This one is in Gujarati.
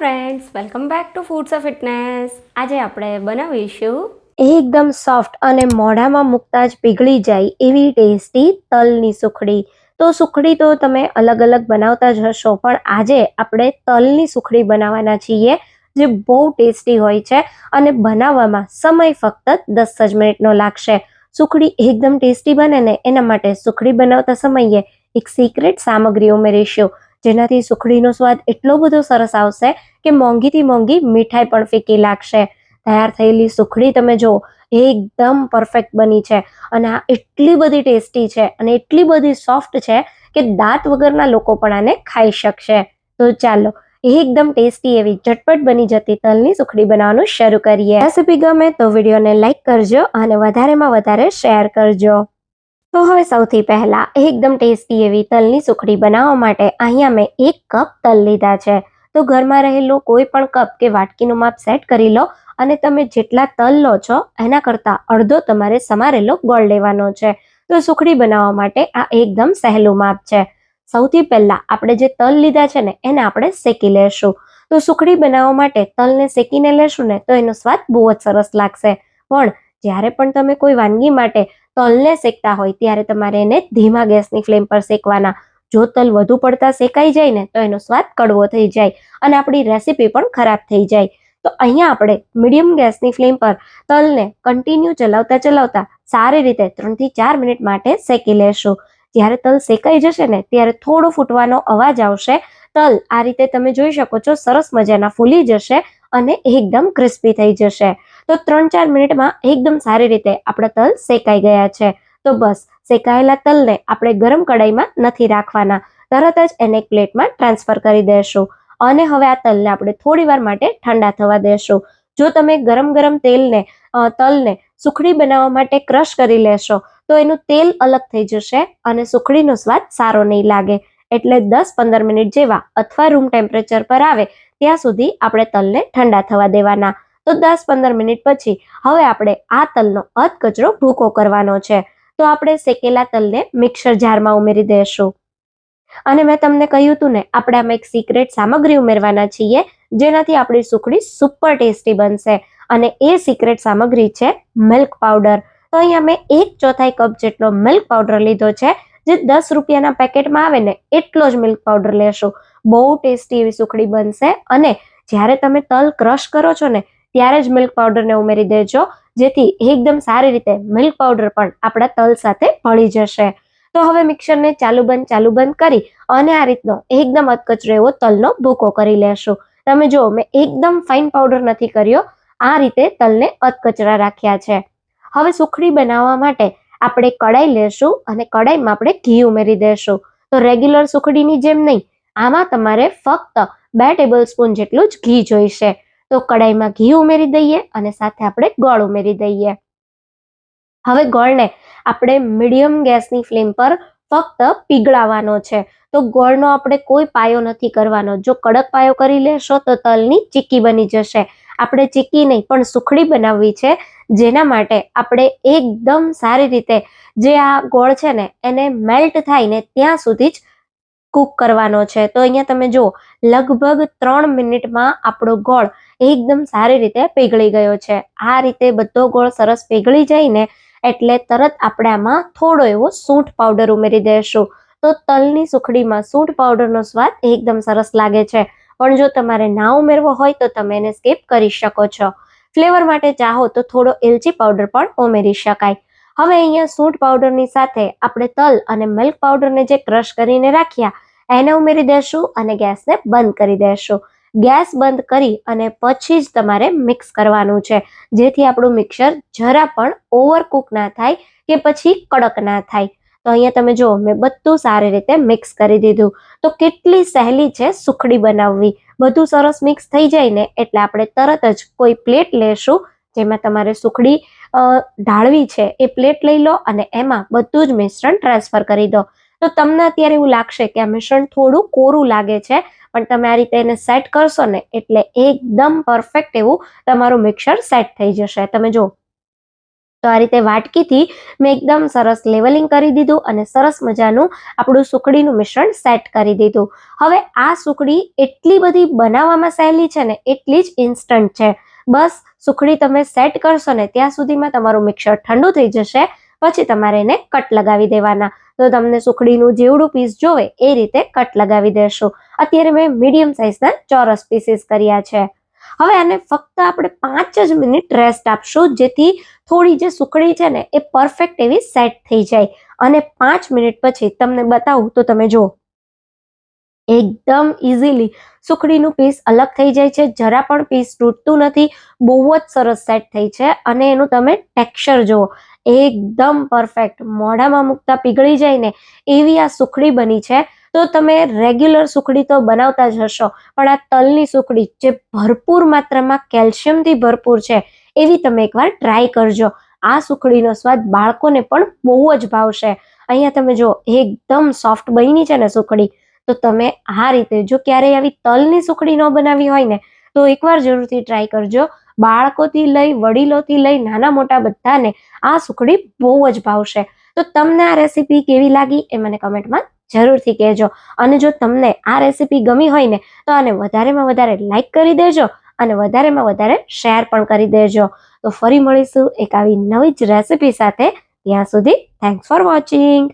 Friends welcome back to foods of fitness આજે આપણે બનાવીશું એકદમ સોફ્ટ અને મોઢામાં મૂકતા જ પીગળી જાય એવી ટેસ્ટી તલની સુખડી. તો સુખડી તો તમે અલગ અલગ બનાવતા જ હશો, પણ આજે આપણે તલની સુખડી બનાવવાના છીએ, જે બહુ ટેસ્ટી હોય છે અને બનાવવામાં સમય ફક્ત દસ જ મિનિટનો લાગશે. સુખડી એકદમ ટેસ્ટી બને ને એના માટે સુખડી બનાવતા સમયે એક સિક્રેટ સામગ્રી ઉમેરીશું. જેનાથી સુખડીનો સ્વાદ એટલો બધો સરસ આવશે કે મોંઘીથી મોંઘી મીઠાઈ પણ ફીકી લાગશે. તૈયાર થયેલી સુખડી તમે જો એકદમ પરફેક્ટ બની છે. અને આ એટલી બધી ટેસ્ટી છે અને એટલી બધી સોફ્ટ છે કે દાંત વગરના લોકો પણ આને ખાઈ શકશે. તો ચાલો, એકદમ ટેસ્ટી એવી ઝટપટ બની જતી તલની સુખડી બનાવવાનું શરૂ કરીએ. રેસીપી ગમે તો વિડીયોને લાઇક કરજો અને વધારેમાં વધારે શેર કરજો. તો હવે સૌથી પહેલા એકદમ ટેસ્ટી એવી તલની સુખડી બનાવવા માટે અહીંયા મેં એક કપ તલ લીધા છે. તો ઘરમાં રહેલું કોઈ પણ કપ કે વાટકીનું માપ સેટ કરી લો અને તમે જેટલા તલ લો છો એના કરતાં અડધો તમારે સમારેલો ગોળ લેવાનો છે. તો સુખડી બનાવવા માટે આ એકદમ સહેલું માપ છે. સૌથી પહેલા આપણે જે તલ લીધા છે ને એને આપણે શેકી લેશું. તો સુખડી બનાવવા માટે તલને શેકીને લેશું ને તો એનો સ્વાદ બહુ જ સરસ લાગશે. પણ જ્યારે પણ તમે કોઈ વાનગી માટે તલને શેકતા હોય, ત્યારે તમારે એને ધીમા ગેસની ફ્લેમ પર શેકવાના. જો તલ વધુ પડતા શેકાઈ જાય ને, તો એનો સ્વાદ કડવો થઈ જાય અને આપણી રેસીપી પણ ખરાબ થઈ જાય. તો અહીંયા આપણે મીડિયમ ગેસની ફ્લેમ પર તલને કન્ટિન્યુ ચલાવતા ચલાવતા સારી રીતે ત્રણથી ચાર મિનિટ માટે શેકી લેશું. જ્યારે તલ શેકાઈ જશે ને, ત્યારે થોડો ફૂટવાનો અવાજ આવશે. તલ આ રીતે તમે જોઈ શકો છો, સરસ મજાના ફૂલી જશે અને એકદમ ક્રિસ્પી થઈ જશે. તો ત્રણ ચાર મિનિટમાં એકદમ સારી રીતે આપણા તલ શેકાઈ ગયા છે. તો બસ, શેકાયેલા તલને આપણે ગરમ કડાઈમાં નથી રાખવાના. તરત જ એને એક પ્લેટમાં ટ્રાન્સફર કરી દેશું. અને હવે આ તલને આપણે થોડી વાર માટે ઠંડા થવા દેશું. જો તમે ગરમ ગરમ તેલને તલને સુખડી બનાવવા માટે ક્રશ કરી લેશો, તો એનું તેલ અલગ થઈ જશે અને સુખડીનો સ્વાદ સારો નહીં લાગે. એટલે દસ પંદર મિનિટ જેવા અથવા રૂમ ટેમ્પરેચર પર આવે, ત્યાં સુધી આપણે તલને ઠંડા થવા દેવાના. તો દસ પંદર મિનિટ પછી હવે આપણે આ તલનો અધ કચરો ભૂકો કરવાનો છે. તો આપણે શેકેલા તલને મિક્સર જારમાં ઉમેરી દઈશું અને મેં તમને કહ્યું હતું ને આપણે આમાં એક સિક્રેટ સામગ્રી ઉમેરવાના છીએ, જેનાથી આપણી સુખડી સુપર ટેસ્ટી બનશે. અને એ સિક્રેટ સામગ્રી છે મિલ્ક પાવડર તો અહીંયા મેં એક ચોથાઈ કપ જેટલો મિલ્ક પાવડર લીધો છે, જે દસ રૂપિયાના પેકેટમાં આવે ને, એટલો જ મિલ્ક પાવડર લેશું. બહુ ટેસ્ટી એવી સુખડી બનશે અને જ્યારે તમે તલ ક્રશ કરો છો ને ત્યારે જ મિલ્ક પાવડરને ઉમેરી દેજો, જેથી એકદમ સારી રીતે મિલ્ક પાવડર પણ આપણા તલ સાથે ભળી જશે. તો હવે મિક્સરને ચાલુ બંધ ચાલુ બંધ કરી અને આ રીતનો એકદમ અધકચરો એવો તલનો ભૂકો કરી લેશું. તમે જુઓ, મેં એકદમ ફાઇન પાવડર નથી કર્યો, આ રીતે તલને અધકચરા રાખ્યા છે. હવે સુખડી બનાવવા માટે આપણે કડાઈ લેશું અને કડાઈમાં આપણે ઘી ઉમેરી દેશું. તો રેગ્યુલર સુખડીની જેમ નહીં, આમાં તમારે ફક્ત બે ટેબલ સ્પૂન જેટલું જ ઘી જોઈશે. તો કડાઈમાં ઘી ઉમેરી દઈએ અને સાથે આપણે ગોળ ઉમેરી દઈએ. હવે ગોળને આપણે મીડિયમ ગેસની ફ્લેમ પર ફક્ત પીગળાવવાનો છે. તો ગોળનો આપણે કોઈ પાયો નથી કરવાનો. જો કડક પાયો કરી લેશો તો તલની ચીક્કી બની જશે. આપણે ચીક્કી નહીં, પણ સુખડી બનાવવી છે, જેના માટે આપણે એકદમ સારી રીતે જે આ ગોળ છે ને, એને મેલ્ટ થાય ને ત્યાં સુધી જ કૂક કરવાનો છે. તો અહીંયા તમે જુઓ, લગભગ ત્રણ મિનિટમાં આપણો ગોળ એકદમ સારી રીતે પીગળી ગયો છે. આ રીતે બધો ગોળ સરસ પીગળી જઈને એટલે તરત આપણે આમાં થોડો એવો સૂંઠ પાવડર ઉમેરી દઈશું તો તલની સુખડીમાં સૂંઠ પાવડરનો સ્વાદ એકદમ સરસ લાગે છે. પણ જો તમારે ના ઉમેરવો હોય તો તમે એને સ્કીપ કરી શકો છો. ફ્લેવર માટે ચાહો તો થોડો એલચી પાવડર પણ ઉમેરી શકાય. હવે અહીંયા સૂંઠ પાવડરની સાથે આપણે તલ અને મિલ્ક પાવડરને જે ક્રશ કરીને રાખ્યા, એને ઉમેરી દેશું અને ગેસને બંધ કરી દેશું. ગેસ બંધ કરી અને પછી જ તમારે મિક્સ કરવાનું છે. જેથી આપણું મિક્સર જરા પણ ઓવરકુક ના થાય કે પછી કડક ના થાય. તો અહીંયા તમે જુઓ, મેં બધું સારી રીતે મિક્સ કરી દીધું. તો કેટલી સહેલી છે સુખડી બનાવવી. બધું સરસ મિક્સ થઈ જાય ને એટલે આપણે તરત જ કોઈ પ્લેટ લેશું જેમાં તમારે સુખડી ઢાળવી છે એ પ્લેટ લઈ લો અને એમાં બધું જ મિશ્રણ ટ્રાન્સફર કરી દો. તો તમને અત્યારે એવું લાગશે કે આ મિશ્રણ થોડું કોરું લાગે છે, પણ તમે આ રીતે એને સેટ કરશો ને, એટલે એકદમ પરફેક્ટ એવું તમારું મિક્સર સેટ થઈ જશે. તમે જો તો આ રીતે વાટકીથી મેં એકદમ સરસ લેવલિંગ કરી દીધું અને સરસ મજાનું આપણું સુખડીનું મિશ્રણ સેટ કરી દીધું. હવે આ સુખડી એટલી બધી બનાવવામાં સહેલી છે ને, એટલી જ ઇન્સ્ટન્ટ છે. બસ, સુખડી તમે સેટ કરશો ને, ત્યાં સુધીમાં તમારું મિક્સર ઠંડુ થઈ જશે પછી તમારે એને કટ લગાવી દેવાના. તો તમને સુખડીનું જેવડું પીસ જોવે એ રીતે કટ લગાવી દેશો. અત્યારે મેં મીડિયમ સાઇઝના ચોરસ પીસીસ કર્યા છે. હવે આને ફક્ત આપણે પાંચ જ મિનિટ રેસ્ટ આપશું, જેથી થોડી જે સુખડી છે ને એ પરફેક્ટ એવી સેટ થઈ જાય. અને પાંચ મિનિટ પછી તમને બતાવું તો તમે જુઓ. એકદમ ઇઝીલી સુખડીનું પીસ અલગ થઈ જાય છે, જરા પણ પીસ તૂટતું નથી, બહુ જ સરસ સેટ થઈ છે અને એનું તમે ટેક્સચર જુઓ. એકદમ પરફેક્ટ મોઢામાં મૂકતા પીગળી જાય ને એવી આ સુખડી બની છે. તો તમે રેગ્યુલર સુખડી તો બનાવતા જ હશો, પણ આ તલની સુખડી જે ભરપૂર માત્રામાં કેલ્શિયમથી ભરપૂર છે, એવી તમે એકવાર ટ્રાય કરજો. આ સુખડીનો સ્વાદ બાળકોને પણ બહુ જ ભાવશે. અહીંયા તમે જો એકદમ સોફ્ટ બની છે ને સુખડી. તો તમે આ રીતે જો ક્યારેય આવી તલની સુખડી ન બનાવી હોય ને, તો એકવાર જરૂરથી ટ્રાય કરજો. બાળકોથી લઈ, વડીલોથી લઈ, નાના મોટા બધાને આ સુખડી બહુ જ ભાવશે. તો તમને આ રેસીપી કેવી લાગી એ મને કમેન્ટમાં જરૂરથી કહેજો. અને જો તમને આ રેસીપી ગમી હોય ને, તો આને વધારેમાં વધારે લાઇક કરી દેજો અને વધારેમાં વધારે શેર પણ કરી દેજો. તો ફરી મળીશું એક આવી નવી જ રેસીપી સાથે. ત્યાં સુધી થેન્ક્સ ફોર વોચિંગ